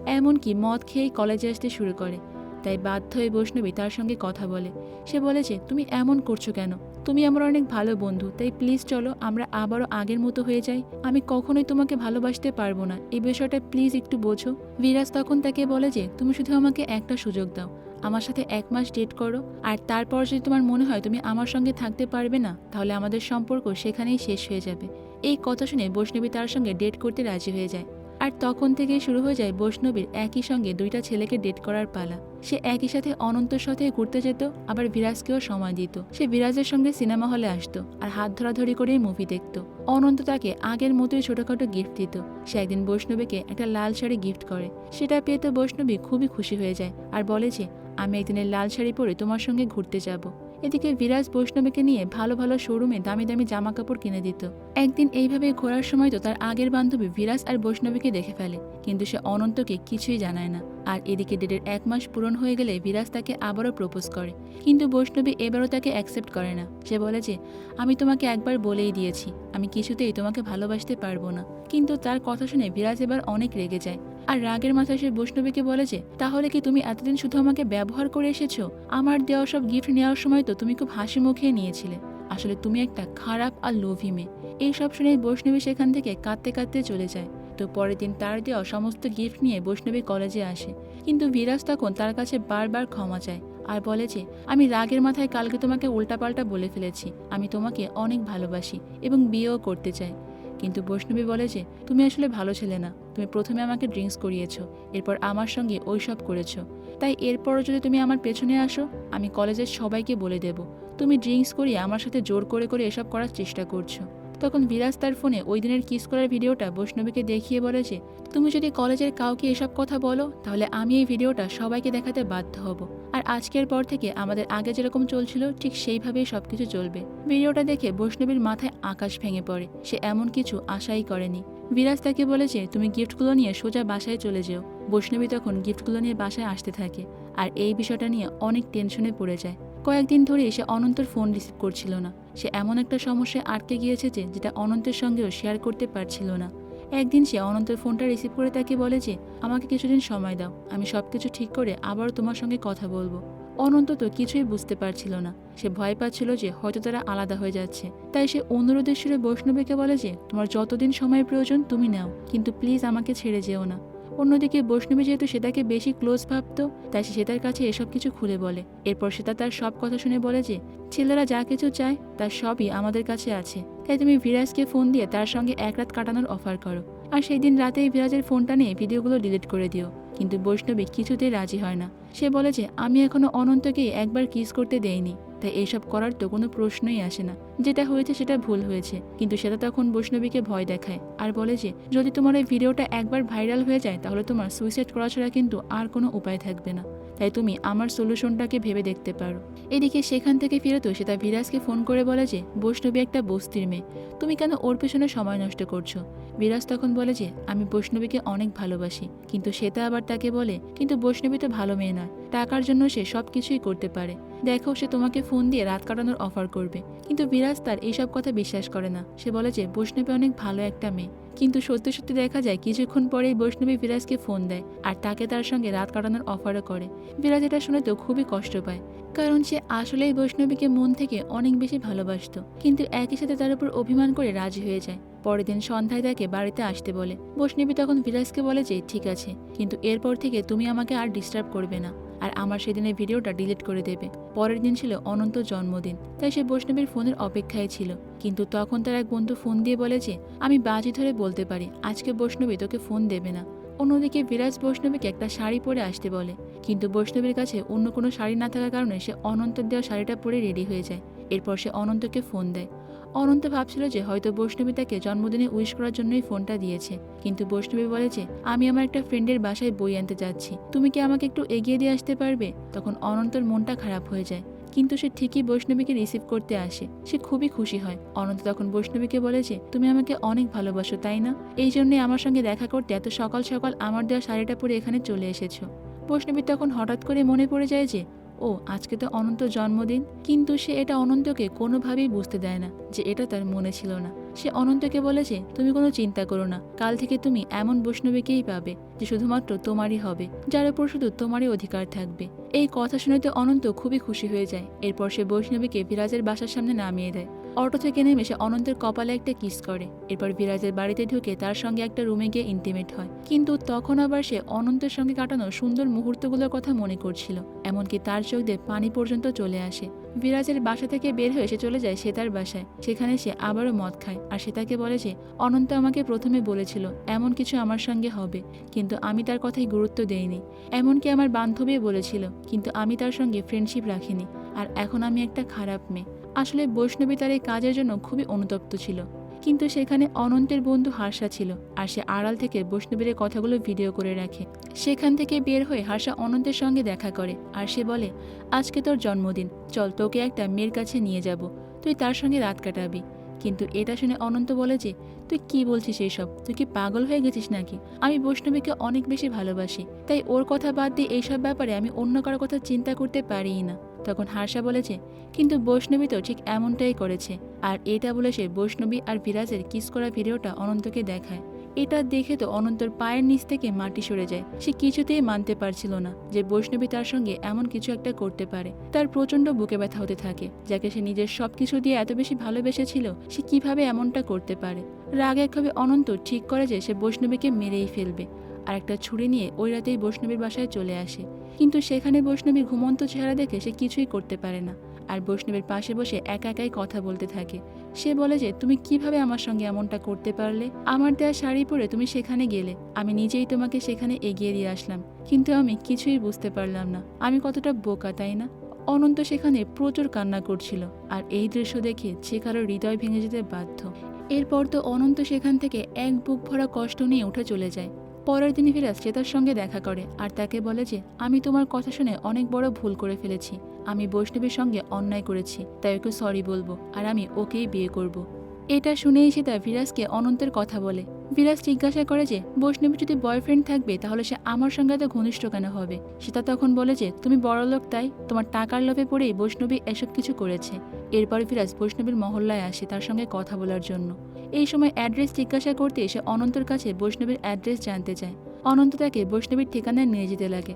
এমনকি মদ খেয়েই কলেজে আসতে শুরু করে। তাই বাধ্য হয়ে বৈষ্ণবী তার সঙ্গে কথা বলে। সে বলে যে, তুমি এমন করছ কেন? তুমি আমার অনেক ভালো বন্ধু। তাই প্লিজ চলো, আমরা আবারও আগের মতো হয়ে যাই। আমি কখনোই তোমাকে ভালোবাসতে পারব না। এই বিষয়টা প্লিজ একটু বোঝো। বিরাজ তখন তাকে বলে যে, তুমি শুধু আমাকে একটা সুযোগ দাও। আমার সাথে এক মাস ডেট করো। আর তারপর যদি তোমার মনে হয় তুমি আমার সঙ্গে থাকতে পারবে না, তাহলে আমাদের সম্পর্ক সেখানেই শেষ হয়ে যাবে। এই কথা শুনে বৈষ্ণবী তার সঙ্গে ডেট করতে রাজি হয়ে যায়। আর তখন থেকেই শুরু হয়ে যায় বৈষ্ণবীর একই সঙ্গে দুইটা ছেলেকে ডেট করার পালা। সে একই সাথে অনন্তর সাথে ঘুরতে যেত, আবার বিরাজকেও সময় দিত। সে বিরাজের সঙ্গে সিনেমা হলে আসতো আর হাত ধরাধরি করেই মুভি দেখত। অনন্ত তাকে আগের মতোই ছোটখাটো গিফট দিত। সে একদিন বৈষ্ণবীকে একটা লাল শাড়ি গিফট করে। সেটা পেয়ে তো বৈষ্ণবী খুবই খুশি হয়ে যায় আর বলে যে, আমি একদিনের লাল শাড়ি পরে তোমার সঙ্গে ঘুরতে যাব। এদিকে বিরাজ বৈষ্ণবীকে নিয়ে ভালো ভালো শোরুমে দামি দামি জামা কাপড় কিনে দিত। একদিন এইভাবে ঘোরার সময় তো তার আগের বান্ধবী বিরাজ আর বৈষ্ণবীকে দেখে ফেলে, কিন্তু সে অনন্তকে কিছুই জানায় না। আর এদিকে ডেটের এক মাস পূরণ হয়ে গেলে বিরাজ তাকে আবারও প্রপোজ করে, কিন্তু বৈষ্ণবী এবারও তাকে অ্যাকসেপ্ট করে না। সে বলে যে, আমি তোমাকে একবার বলেই দিয়েছি, আমি কিছুতেই তোমাকে ভালোবাসতে পারব না। কিন্তু তার কথা শুনে বিরাজ এবার অনেক রেগে যায়। আর রাগের মাথায় সে বৈষ্ণবীকে বলে যে, তাহলে কি তুমি এতদিন শুধু আমাকে ব্যবহার করে এসেছ? আমার দেওয়া সব গিফট নেওয়ার সময় তো তুমি খুব হাসি মুখে নিয়েছিলে। আসলে তুমি একটা খারাপ আর লোভী মেয়ে। এইসব শুনে বৈষ্ণবী সেখান থেকে কাঁদতে কাঁদতে চলে যায়। তো পরের দিন তার দেওয়া সমস্ত গিফট নিয়ে বৈষ্ণবী কলেজে আসে। কিন্তু বিরাজ তখন তার কাছে বারবার ক্ষমা চায় আর বলে যে, আমি রাগের মাথায় কালকে তোমাকে উল্টাপাল্টা বলে ফেলেছি। আমি তোমাকে অনেক ভালোবাসি এবং বিয়েও করতে চাই। কিন্তু বৈষ্ণবী বলে যে, তুমি আসলে ভালো ছেলে না। তুমি প্রথমে আমাকে ড্রিঙ্কস করিয়েছ, এরপর আমার সঙ্গে ওই সব করেছ। তাই এরপরও যদি তুমি আমার পেছনে আসো, আমি কলেজের সবাইকে বলে দেব, তুমি ড্রিঙ্কস করিয়ে আমার সাথে জোর করে করে এসব করার চেষ্টা করছ। তখন বিরাজ তার ফোনে ওই দিনের কিস করার ভিডিওটা বৈষ্ণবীকে দেখিয়ে বলে যে তুমি যদি কলেজের কাউকে এসব কথা বলো, তাহলে আমি এই ভিডিওটা সবাইকে দেখাতে বাধ্য হব। আর আজকের পর থেকে আমাদের আগে যেরকম চলছিল, ঠিক সেইভাবেই সবকিছু চলবে। ভিডিওটা দেখে বৈষ্ণবীর মাথায় আকাশ ভেঙে পড়ে। সে এমন কিছু আশাই করেনি। বিরাজ তাকে বলেছে, তুমি গিফটগুলো নিয়ে সোজা বাসায় চলে যেও। বৈষ্ণবী তখন গিফটগুলো নিয়ে বাসায় আসতে থাকে। আর এই বিষয়টা নিয়ে অনেক টেনশনে পড়ে যায়। কয়েকদিন ধরে সে অনন্তর ফোন রিসিভ করছিল না। সে এমন একটা সমস্যায় আটকে গিয়েছে যে, যেটা অনন্তের সঙ্গেও শেয়ার করতে পারছিল না। একদিন সে অনন্তের ফোনটা রিসিভ করে তাকে বলে যে, আমাকে কিছুদিন সময় দাও, আমি সব কিছু ঠিক করে আবারও তোমার সঙ্গে কথা বলব। অনন্ত তো কিছুই বুঝতে পারছিল না। সে ভয় পাচ্ছিল যে, হয়তো তারা আলাদা হয়ে যাচ্ছে। তাই সে অনুরোধের সুরে বৈষ্ণবীকে বলে যে, তোমার যতদিন সময় প্রয়োজন, তুমি নাও। কিন্তু প্লিজ আমাকে ছেড়ে যেও না। অন্যদিকে বৈষ্ণবী যেহেতু সেটাকে বেশি ক্লোজ ভাবতো, তাই সে সেটার কাছে এসব কিছু খুলে বলে। এরপর সেটা তার সব কথা শুনে বলে যে, ছেলেরা যা কিছু চায় তার সবই আমাদের কাছে আছে। তাই তুমি ভিরাজকে ফোন দিয়ে তার সঙ্গে এক রাত কাটানোর অফার করো। আর সেই দিন রাতেই ভিরাজের ফোনটা নিয়ে ভিডিওগুলো ডিলিট করে দিও। কিন্তু বৈষ্ণবী কিছুতেই রাজি হয় না। সে বলে যে, আমি এখনও অনন্তকে একবার কিস করতে দেইনি। তাই এইসব করার তো কোনো প্রশ্নই আসে না। যেটা হয়েছে সেটা ভুল হয়েছে। কিন্তু সেটা তখন বৈষ্ণবীকে ভয় দেখায়। আর বলে যে, যদি তোমার এই ভিডিওটা একবার ভাইরাল হয়ে যায়, তাহলে তোমার সুইসাইড করা ছাড়া কিন্তু আর কোনো উপায় থাকবে না। তাই তুমি আমার সলিউশনটাকে ভেবে দেখতে পারো। এদিকে সেখান থেকে ফিরে তো সেটা বিরাজকে ফোন করে বলে যে, বৈষ্ণবী একটা বস্তির মেয়ে। তুমি কেন ওর পেছনে সময় নষ্ট করছ? বিরাজ তখন বলে যে, আমি বৈষ্ণবীকে অনেক ভালোবাসি। কিন্তু সেটা আবার তাকে বলে, কিন্তু বৈষ্ণবী তো ভালো মেয়ে নয়। টাকার জন্য সে সব কিছুই করতে পারে। দেখো, সে তোমাকে ফোন দিয়ে রাত কাটানোর অফার করবে। কিন্তু বিরাজ তার এইসব কথা বিশ্বাস করে না। সে বলে যে, বৈষ্ণবী অনেক ভালো একটা মেয়ে। কিন্তু সত্যি সত্যি দেখা যায়, কিছুক্ষণ পরেই বৈষ্ণবী বিরাজকে ফোন দেয় আর তাকে তার সঙ্গে রাত কাটানোর অফারও করে। বিরাজ এটা শুনে তো খুবই কষ্ট পায়, কারণ সে আসলেই বৈষ্ণবীকে মন থেকে অনেক বেশি ভালোবাসতো। কিন্তু একই সাথে তার উপর অভিমান করে রাজি হয়ে যায়। পরের দিন সন্ধ্যায় তাকে বাড়িতে আসতে বলে। বৈষ্ণবী তখন বিরাজকে বলে যে, ঠিক আছে, কিন্তু এরপর থেকে তুমি আমাকে আর ডিস্টার্ব করবে না। আর আমার সেদিনের ভিডিওটা ডিলিট করে দেবে। পরের দিন ছিল অনন্ত জন্মদিন, তাই সে বৈষ্ণবীর ফোনের অপেক্ষায় ছিল। কিন্তু তখন তার এক বন্ধু ফোন দিয়ে বলে যে, আমি বাজি ধরে বলতে পারি, আজকে বৈষ্ণবী তোকে ফোন দেবে না। অন্যদিকে বিরাজ বৈষ্ণবীকে একটা শাড়ি পরে আসতে বলে। কিন্তু বৈষ্ণবীর কাছে অন্য কোনো শাড়ি না থাকার কারণে সে অনন্তর দেওয়া শাড়িটা পরে রেডি হয়ে যায়। এরপর সে অনন্তকে ফোন দেয়। অনন্ত ভাবছিল যে হয়তো বৈষ্ণবী তাকে জন্মদিনে উইশ করার জন্যই ফোনটা দিয়েছে। কিন্তু বৈষ্ণবী বলে যে, আমি আমার একটা ফ্রেন্ডের বাসায় বই আনতে যাচ্ছি। তুমি কি আমাকে একটু এগিয়ে দিয়ে আসতে পারবে? তখন অনন্তর মনটা খারাপ হয়ে যায়। কিন্তু সে ঠিকই বৈষ্ণবীকে রিসিভ করতে আসে। সে খুবই খুশি হয়। অনন্ত তখন বৈষ্ণবীকে বলে যে, তুমি আমাকে অনেক ভালোবাসো, তাই না? এই জন্যই আমার সঙ্গে দেখা করতে এত সকাল সকাল আমার দেওয়া শাড়িটা পরে এখানে চলে এসেছ। বৈষ্ণবী তখন হঠাৎ করে মনে পড়ে যায় যে ও, আজকে তো অনন্ত জন্মদিন। কিন্তু সে এটা অনন্তকে কোনোভাবেই বুঝতে দেয় না যে এটা তার মনে ছিল না। সে অনন্তকে বলেছে, তুমি কোনো চিন্তা করো না। কাল থেকে তুমি এমন বৈষ্ণবীকেই পাবে যে শুধুমাত্র তোমারই হবে, যার উপর শুধু তোমারই অধিকার থাকবে। এই কথা শুনে তো অনন্ত খুবই খুশি হয়ে যায়। এরপর সে বৈষ্ণবীকে বিরাজের বাসার সামনে নামিয়ে দেয়। অটো থেকে নেমে সে অনন্তের কপালে একটা কিস করে। এরপর বিরাজের বাড়িতে ঢুকে তার সঙ্গে একটা রুমে গিয়ে ইন্টিমেট হয়। কিন্তু তখন আবার সে অনন্তের সঙ্গে কাটানো সুন্দর মুহূর্তগুলোর কথা মনে করছিল। এমনকি তার চোখ দিয়ে পানি পর্যন্ত চলে আসে। বিরাজের বাসা থেকে বের হয়ে সে চলে যায় সে তার বাসায়। সেখানে সে আবারও মদ খায় আর সে তাকে বলে যে, অনন্ত আমাকে প্রথমে বলেছিল, এমন কিছু আমার সঙ্গে হবে, কিন্তু আমি তার কথাই গুরুত্ব দেইনি। এমনকি আমার বান্ধবী বলেছিল, কিন্তু আমি তার সঙ্গে ফ্রেন্ডশিপ রাখিনি। আর এখন আমি একটা খারাপ মেয়ে। আসলে বৈষ্ণবী তার এই কাজের জন্য খুবই অনুতপ্ত ছিল। কিন্তু সেখানে অনন্তের বন্ধু হার্ষা ছিল আর সে আড়াল থেকে বৈষ্ণবীর কথাগুলো ভিডিও করে রাখে। সেখান থেকে বের হয়ে হার্ষা অনন্তের সঙ্গে দেখা করে আর সে বলে, আজকে তোর জন্মদিন, চল তোকে একটা মেয়ের কাছে নিয়ে যাব। তুই তার সঙ্গে রাত কাটাবি। কিন্তু এটা শুনে অনন্ত বলে যে, তুই কি বলছিস এইসব? তুই কি পাগল হয়ে গেছিস নাকি? আমি বৈষ্ণবীকে অনেক বেশি ভালোবাসি। তাই ওর কথা বাদ দিয়ে এইসব ব্যাপারে আমি অন্য কারও কথা চিন্তা করতে পারিই না। তখন হার্ষা বলেছে কিন্তু বৈষ্ণবী তো ঠিক এমনটাই করেছে। আর এটা বলে সে বৈষ্ণবী আর বিরাজের কিস করা ভিডিওটা অনন্তকে দেখায়। এটা দেখে তো অনন্তর পায়ের নিচ থেকে মাটি সরে যায়। সে কিছুতেই মানতে পারছিল না যে বৈষ্ণবী তার সঙ্গে এমন কিছু একটা করতে পারে। তার প্রচণ্ড বুকে ব্যথা হতে থাকে, যাকে সে নিজের সবকিছু দিয়ে এত বেশি ভালোবেসেছিল, সে কীভাবে এমনটা করতে পারে? রাগে একভাবে অনন্ত ঠিক করে যে সে বৈষ্ণবীকে মেরেই ফেলবে, আর একটা ছুরি নিয়ে ওই রাতেই বৈষ্ণবীর বাসায় চলে আসে। কিন্তু সেখানে বৈষ্ণবীর ঘুমন্ত চেহারা দেখে সে কিছুই করতে পারে না। আর বৈষ্ণবের পাশে বসে একা একাই কথা বলতে থাকে। সে বলে যে, তুমি কীভাবে আমার সঙ্গে এমনটা করতে পারলে? আমার দেয়া শাড়ি পরে তুমি সেখানে গেলে। আমি নিজেই তোমাকে সেখানে এগিয়ে দিয়ে আসলাম। কিন্তু আমি কিছুই বুঝতে পারলাম না। আমি কতটা বোকা, তাই না? অনন্ত সেখানে প্রচুর কান্না করছিল। আর এই দৃশ্য দেখে সে কারও হৃদয় ভেঙে যেতে বাধ্য। এরপর তো অনন্ত সেখান থেকে এক বুক ভরা কষ্ট নিয়ে উঠে চলে যায়। পরের দিন ফিরাজ শ্বেতার সঙ্গে দেখা করে, আর তাকে বলে যে, আমি তোমার কথা শুনে অনেক বড় ভুল করে ফেলেছি। আমি বৈষ্ণবীর সঙ্গে অন্যায় করেছি, তাই ওকে সরি বলব, আর আমি ওকেই বিয়ে করব। এটা শুনেই সীতা বিরাজকে অনন্তের কথা বলে। বিরাজ জিজ্ঞাসা করে যে বৈষ্ণবী যদি বয়ফ্রেন্ড থাকবে, তাহলে সে আমার সঙ্গে এত ঘনিষ্ঠ কেন হবে? সীতা তখন বলে যে, তুমি বড়লোক তাই, তোমার টাকার লোভে পড়েই বৈষ্ণবী এসব কিছু করেছে। এরপর ফিরাজ বৈষ্ণবীর মহল্লায় আসে তার সঙ্গে কথা বলার জন্য। এই সময় অ্যাড্রেস জিজ্ঞাসা করতে এসে অনন্তর কাছে বৈষ্ণবের অ্যাড্রেস জানতে চায়। অনন্ত তাকে বৈষ্ণবের ঠিকানায় নিয়ে যেতে লাগে।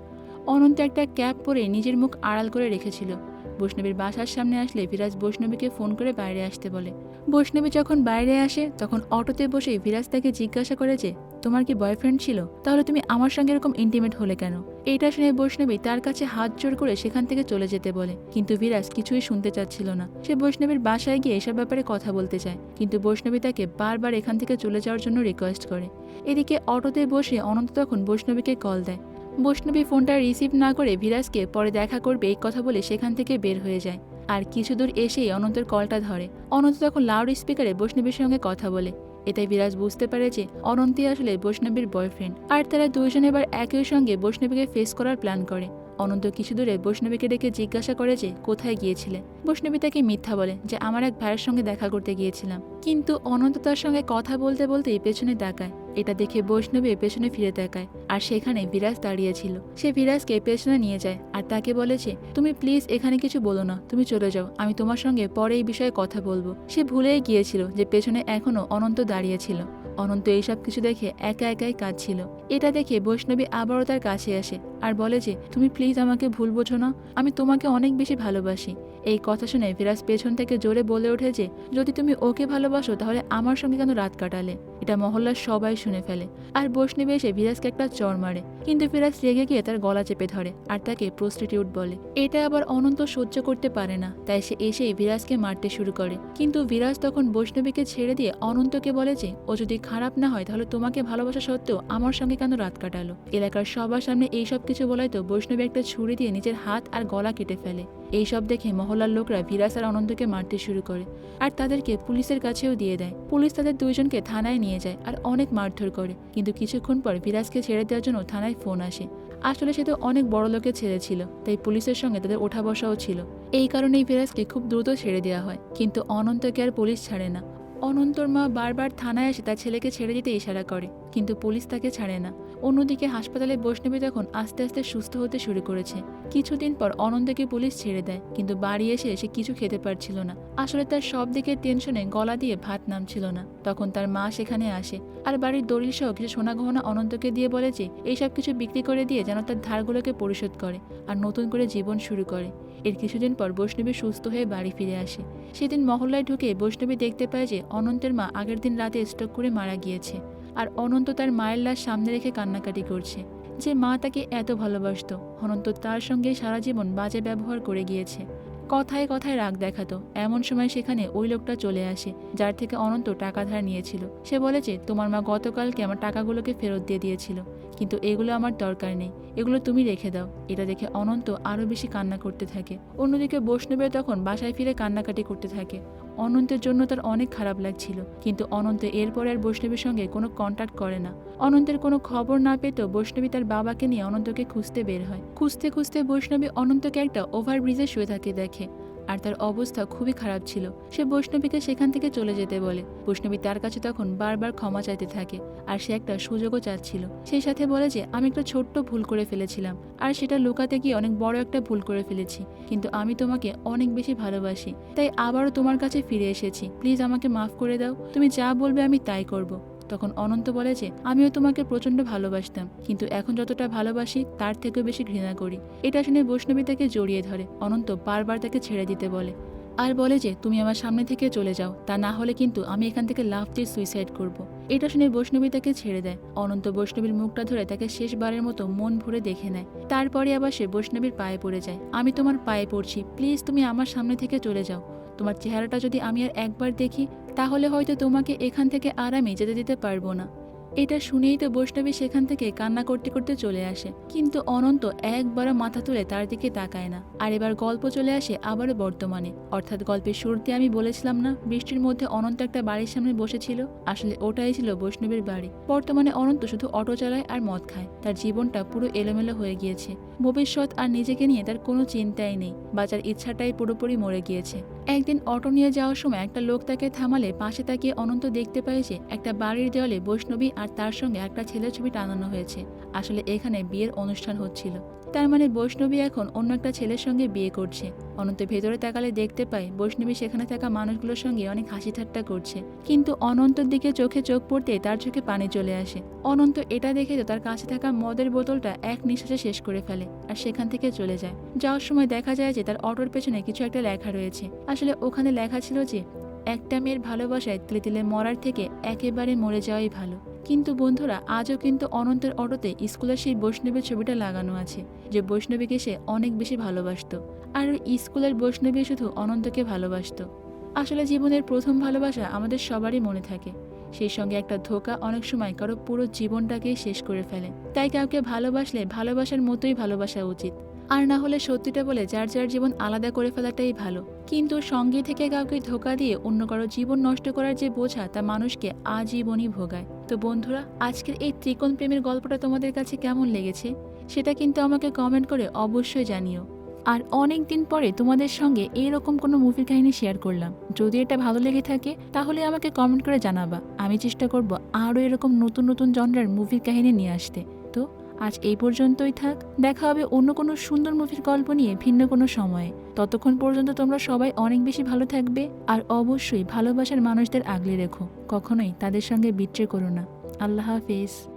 অনন্ত একটা ক্যাব পরে নিজের মুখ আড়াল করে রেখেছিল। বৈষ্ণবীর বাসার সামনে আসলে বিরাজ বৈষ্ণবীকে ফোন করে বাইরে আসতে বলে। বৈষ্ণবী যখন বাইরে আসে, তখন অটোতে বসে বিরাজ তাকে জিজ্ঞাসা করে যে, তোমার কি বয়ফ্রেন্ড ছিল? তাহলে তুমি আমার সঙ্গে এরকম ইন্টিমেট হলে কেন? এইটা শুনে বৈষ্ণবী তার কাছে হাত জোর করে সেখান থেকে চলে যেতে বলে। কিন্তু বিরাজ কিছুই শুনতে চাচ্ছিল না। সে বৈষ্ণবীর বাসায় গিয়ে এসব ব্যাপারে কথা বলতে চায়। কিন্তু বৈষ্ণবী তাকে বারবার এখান থেকে চলে যাওয়ার জন্য রিকোয়েস্ট করে। এদিকে অটোতে বসে অনন্ত তখন বৈষ্ণবীকে কল দেয়। বৈষ্ণবী ফোনটা রিসিভ না করে বিরাজকে পরে দেখা করবে এই কথা বলে সেখান থেকে বের হয়ে যায়। আর কিছু দূর এসেই অনন্তর কলটা ধরে। অনন্ত তখন লাউড স্পিকারে বৈষ্ণবীর সঙ্গে কথা বলে। এটাই বিরাজ বুঝতে পারে যে অনন্তই আসলে বৈষ্ণবীর বয়ফ্রেন্ড আর তারা দুইজন এবার একই সঙ্গে বৈষ্ণবীকে ফেস করার প্ল্যান করে। অনন্ত কিছু দূরে বৈষ্ণবীকে ডেকে জিজ্ঞাসা করে যে কোথায় গিয়েছিলে? বৈষ্ণবী তাকে মিথ্যা বলে যে, আমার এক ভাইয়ের সঙ্গে দেখা করতে গিয়েছিলাম। কিন্তু অনন্ত তার সঙ্গে কথা বলতে বলতেই পেছনে তাকায়। এটা দেখে বৈষ্ণবী পেছনে ফিরে তাকায়, আর সেখানে বিরাজ দাঁড়িয়েছিল সে বিরাজকে পেছনে নিয়ে যায়, আর তাকে বলেছে, তুমি প্লিজ এখানে কিছু বলো না, তুমি চলে যাও, আমি তোমার সঙ্গে পরে এই বিষয়ে কথা বলব। সে ভুলেই গিয়েছিল যে পেছনে এখনও অনন্ত দাঁড়িয়েছিল অনন্ত এইসব কিছু দেখে একা একাই কাঁদছিল। এটা দেখে বৈষ্ণবী আবারও তার কাছে আসে, আর বলে যে, তুমি প্লিজ আমাকে ভুল বোঝো না, আমি তোমাকে অনেক বেশি ভালোবাসি। এই কথা শুনে বিরাজ পেছন থেকে জোরে বলে ওঠে যে, যদি তুমি ওকে ভালোবাসো, তাহলে আমার সঙ্গে কেন রাত কাটালে? এটা মহল্লার সবাই শুনে ফেলে। আর বৈষ্ণবী এসে বিরাজকে একটা চর মারে। কিন্তু বিরাজ রেগে গিয়ে তার গলা চেপে ধরে আর তাকে প্রস্টিটিউট বলে। এটা আবার অনন্ত সহ্য করতে পারে না। তাই সে এসেই বিরাজকে মারতে শুরু করে। কিন্তু বিরাজ তখন বৈষ্ণবীকে ছেড়ে দিয়ে অনন্তকে বলে যে, ও যদি খারাপ না হয়, তাহলে তোমাকে ভালোবাসা সত্ত্বেও আমার সঙ্গে কেন রাত কাটালো? এলাকার সবার সামনে এইসব কিছু বলাই তো বৈষ্ণবী একটা ছুরি দিয়ে নিজের হাত আর গলা কেটে ফেলে। এইসব দেখে মহল্লার লোকরা বিরাজ আর অনন্তকে মারতে শুরু করে। আর তাদেরকে পুলিশের কাছেও দিয়ে দেয়। পুলিশ তাদের দুইজনকে থানায় নিয়ে যায় আর অনেক মারধর করে। কিন্তু কিছুক্ষণ পর বিরাজকে ছেড়ে দেওয়ার জন্য থানায় ফোন আসে। আসলে সে তো অনেক বড় লোকের ছেলে ছিল, তাই পুলিশের সঙ্গে তাদের ওঠা বসাও ছিল। এই কারণেই বিরাজকে খুব দ্রুত ছেড়ে দেওয়া হয়, কিন্তু অনন্তকে আর পুলিশ ছাড়ে না। অনন্তর মা বারবার থানায় এসে তার ছেলেকে ছেড়ে দিতে ইশারা করে। কিন্তু পুলিশ তাকে ছাড়ে না। অন্যদিকে হাসপাতালে বৈষ্ণবী তখন আস্তে আস্তে সুস্থ হতে শুরু করেছে। কিছুদিন পর অনন্তকে পুলিশ ছেড়ে দেয়, কিন্তু বাড়ি এসে সে কিছু খেতে পারছিল না। আসলে তার সব দিকের টেনশনে গলা দিয়ে ভাত নামছিল না। তখন তার মা সেখানে আসে আর বাড়ির দলিল সহ কিছু সোনা গহনা অনন্তকে দিয়ে বলে যে, এইসব কিছু বিক্রি করে দিয়ে যেন তার ধারগুলোকে পরিশোধ করে আর নতুন করে জীবন শুরু করে। এর কিছুদিন পর বৈষ্ণবী সুস্থ হয়ে বাড়ি ফিরে আসে। সেদিন মহল্লায় ঢুকে বৈষ্ণবী দেখতে পায় যে অনন্তের মা আগের দিন রাতে স্ট্রোক করে মারা গিয়েছে। আর অনন্ত তার মায়ের লাশ সামনে রেখে কান্নাকাটি করছে। যে মা তাকে এত ভালোবাসত, অনন্ত তার সঙ্গে সারা জীবন বাজে ব্যবহার করে গিয়েছে। কথায় কথায় রাগ দেখাতো। এমন সময় সেখানে ওই লোকটা চলে আসে, যার থেকে অনন্ত টাকা ধার নিয়েছিল। সে বলেছে তোমার মা গতকালকে আমার টাকাগুলোকে ফেরত দিয়ে দিয়েছিল, কিন্তু এগুলো আমার দরকার নেই। এগুলো তুমি রেখে দাও। এটা দেখে অনন্ত আরও বেশি কান্না করতে থাকে। অন্যদিকে বৈষ্ণবের তখন বাসায় ফিরে কান্নাকাটি করতে থাকে। অনন্তের জন্য তার অনেক খারাপ লাগছিল, কিন্তু অনন্ত এরপর আর বৈষ্ণবীর সঙ্গে কোনো কন্ট্যাক্ট করে না। অনন্তের কোনো খবর না পেতেও বৈষ্ণবী তার বাবাকে নিয়ে অনন্তকে খুঁজতে বের হয়। খুঁজতে খুঁজতে বৈষ্ণবী অনন্তকে একটা ওভারব্রিজে শুয়ে থাকে দেখে। আর তার অবস্থা খুবই খারাপ ছিল। সে বৈষ্ণবীকে সেখান থেকে চলে যেতে বলে। বৈষ্ণবী তার কাছে তখন বারবার ক্ষমা চাইতে থাকে আর সে একটা সুযোগও চাচ্ছিল। সেই সাথে বলে যে, আমি একটা ছোট্ট ভুল করে ফেলেছিলাম আর সেটা লুকাতে গিয়ে অনেক বড় একটা ভুল করে ফেলেছি। কিন্তু আমি তোমাকে অনেক বেশি ভালোবাসি। তাই আবারও তোমার কাছে ফিরে এসেছি। প্লিজ আমাকে মাফ করে দাও। তুমি যা বলবে আমি তাই করব। তখন অনন্ত বলে যে, আমিও তোমাকে প্রচণ্ড ভালোবাসতাম, কিন্তু এখন যতটা ভালোবাসি, তার থেকেও বেশি ঘৃণা করি। এটা শুনে বৈষ্ণবী তাকে জড়িয়ে ধরে। অনন্ত বারবার তাকে ছেড়ে দিতে বলে। আর বলে যে, তুমি আমার সামনে থেকে চলে যাও, তা না হলে কিন্তু আমি এখান থেকে লাভ দিয়ে সুইসাইড করব। এটা শুনে বৈষ্ণবী তাকে ছেড়ে দেয়। অনন্ত বৈষ্ণবীর মুখটা ধরে তাকে শেষবারের মতো মন ভরে দেখে নেয়। তারপরে আবার সে বৈষ্ণবীর পায়ে পড়ে যায়। আমি তোমার পায়ে পড়ছি, প্লিজ তুমি আমার সামনে থেকে চলে যাও। তোমার চেহারাটা যদি আমি আর একবার দেখি, তাহলে হয়তো তোমাকে এখান থেকে আরামে যেতে দিতে পারব না। এটা শুনেই তো বৈষ্ণবী সেখান থেকে কান্না করতে করতে চলে আসে। কিন্তু অনন্ত একবারও মাথা তুলে তার দিকে তাকায় না। আর এবার গল্প চলে আসে আবারও বর্তমানে। অর্থাৎ গল্পের শুরুতে আমি বলেছিলাম না, বৃষ্টির মধ্যে অনন্ত একটা বাড়ির সামনে বসেছিল। আসলে ওটাই ছিল বৈষ্ণবীর বাড়ি। বর্তমানে অনন্ত শুধু অটো চালায় আর মদ খায়। তার জীবনটা পুরো এলোমেলো হয়ে গিয়েছে। ভবিষ্যৎ আর নিজেকে নিয়ে তার কোনো চিন্তাই নেই। বাঁচার ইচ্ছাটাই পুরোপুরি মরে গিয়েছে। একদিন অটো নিয়ে যাওয়ার সময় একটা লোক তাকে থামালে পাশে তাকিয়ে অনন্ত দেখতে পায় যে একটা বাড়ির দেওয়ালে বৈষ্ণবী আর তার সঙ্গে একটা ছেলের ছবি টানানো হয়েছে। আসলে এখানে বিয়ের অনুষ্ঠান হচ্ছিল। তার মানে বৈষ্ণবী এখন অন্য একটা ছেলের সঙ্গে বিয়ে করছে। অনন্ত ভেতরে তাকালে দেখতে পায়, বৈষ্ণবী সেখানে থাকা মানুষগুলোর সঙ্গে অনেক হাসি ঠাট্টা করছে। কিন্তু অনন্তর দিকে চোখে চোখ পড়তে তার চোখে পানি চলে আসে। অনন্ত এটা দেখে তো তার কাছে থাকা মদের বোতলটা এক নিঃশ্বাসে শেষ করে ফেলে আর সেখান থেকে চলে যায়। যাওয়ার সময় দেখা যায় যে তার অটোর পেছনে কিছু একটা লেখা রয়েছে। আসলে ওখানে লেখা ছিল যে, একটা মেয়ের ভালোবাসায় তিলে তিলে মরার থেকে একেবারে মরে যাওয়াই ভালো। কিন্তু বন্ধুরা, আজও কিন্তু অনন্তের অটোতে স্কুলের সেই বৈষ্ণবীর ছবিটা লাগানো আছে, যে বৈষ্ণবীকে সে অনেক বেশি ভালোবাসত। আর স্কুলের বৈষ্ণবী শুধু অনন্তকে ভালোবাসত। আসলে জীবনের প্রথম ভালোবাসা আমাদের সবারই মনে থাকে। সেই সঙ্গে একটা ধোকা অনেক সময় কারও পুরো জীবনটাকেই শেষ করে ফেলে। তাই কাউকে ভালোবাসলে ভালোবাসার মতোই ভালোবাসা উচিত। আর না হলে সত্যিটা বলে যার যার জীবন আলাদা করে ফেলাটাই ভালো। কিন্তু সঙ্গে থেকে কাউকে ধোকা দিয়ে অন্য কারও জীবন নষ্ট করার যে বোঝা, তা মানুষকে আজীবনই ভোগায়। তো বন্ধুরা, আজকের এই ত্রিকোণ প্রেমের গল্পটা তোমাদের কাছে কেমন লেগেছে? সেটা কিন্তু আমাকে কমেন্ট করে অবশ্যই জানিও। আর অনেক দিন পরে তোমাদের সঙ্গে এইরকম কোনো মুভির কাহিনী শেয়ার করলাম। যদি এটা ভালো লেগে থাকে, তাহলে আমাকে কমেন্ট করে জানাবা। আমি চেষ্টা করব আরও এরকম নতুন নতুন জনরার মুভির কাহিনী নিয়ে আসতে। আজ এই পর্যন্তই থাক, দেখা হবে অন্য কোনো সুন্দর মুভির গল্প নিয়ে ভিন্ন কোনো সময়ে। ততক্ষণ পর্যন্ত তোমরা সবাই অনেক বেশি ভালো থাকবে আর অবশ্যই ভালোবাসার মানুষদের আগলে রেখো, কখনোই তাদের সঙ্গে বিট্রে করো না। আল্লাহ হাফেজ।